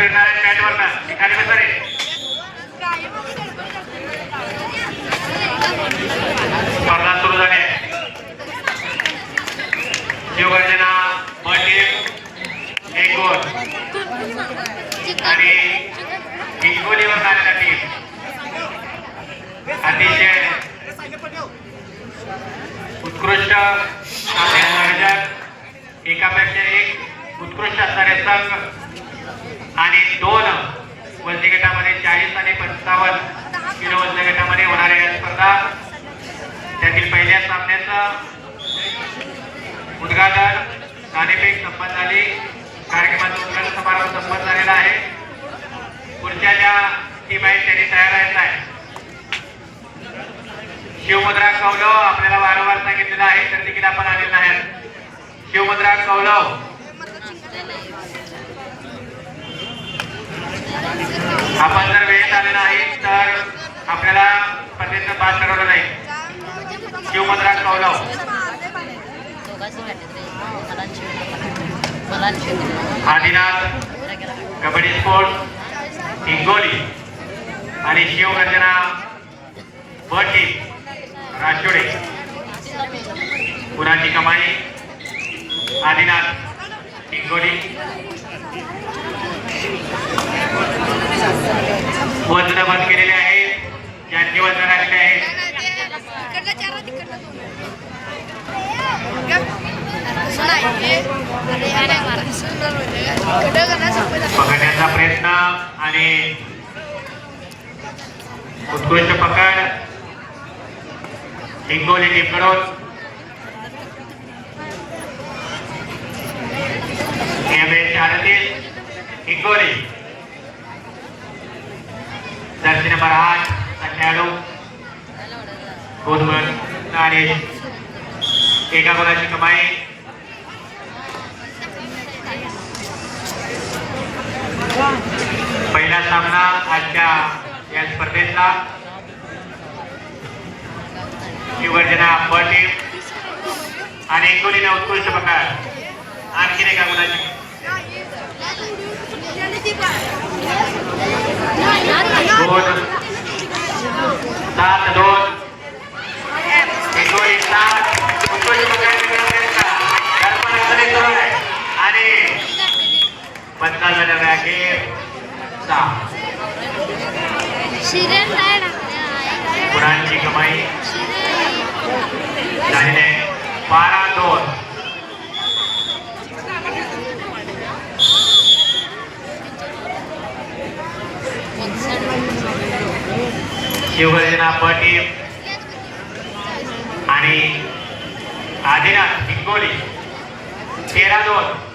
बंद फिरणाऱ्या मॅटवर ना ठिकाणी स्पर्धा सुरू झाली आहे शिवगर्जना टीम एक गोल आणि हिंगोलीवर झालेला टीम अतिशय उत्कृष्ट एकापेक्षा एक उत्कृष्ट असणारे संघ आणि दोन वजनी गटामध्ये चाळीस आणि पंचावन्न किलो वजनी गटामध्ये होणाऱ्या या स्पर्धा. त्यातील पहिल्या सामन्याचं उद्घाटन नाणेफेक संपन्न झाली. कार्यक्रमाचा उद्घाटन समारंभ संपन्न झालेला आहे. पुढच्या ज्या टीम आहेत त्यांनी तयार आहेत आहे शिवमुद्रा कौलव आपल्याला वारंवार सांगितलेलं आहे तर देखील आपण आलेलं नाही शिवमुद्रा कौलव. आपण जर वेळेत आले नाही तर आपल्याला पर्यंत पास ठरवलं नाही शिवमुद्रा कौलव आदिनाथ कबड्डी स्पोर्ट हिंगोली आणि शिवगर्जना बटी टीम राजोडे कुणाची कमाई आदिनाथ हिंगोली वजन बंद केलेले आहेत ज्यांची वजन राहिलेले आहेत पकडण्याचा प्रयत्न आणि उत्कृष्ट पकड. हिंगोली टीमकडून एम हिंगोली जर्सी नंबर आठ खेळाडू गोदमन आणि एका गोलाची कमाई. पहिला सामना आजच्या या स्पर्धेतला. शिवगर्जना ब आणि हिंगोलीने उत्कृष्ट प्रकार. आणखीन एका मुलाची दोन सात दोन. पंचाल झालेला अखेर सहा शिरण नाही गुणांची कमाई झालेली आहे बारा दोन शिवसेना ब आणि आदिनाथ हिंगोली तेरा दोन.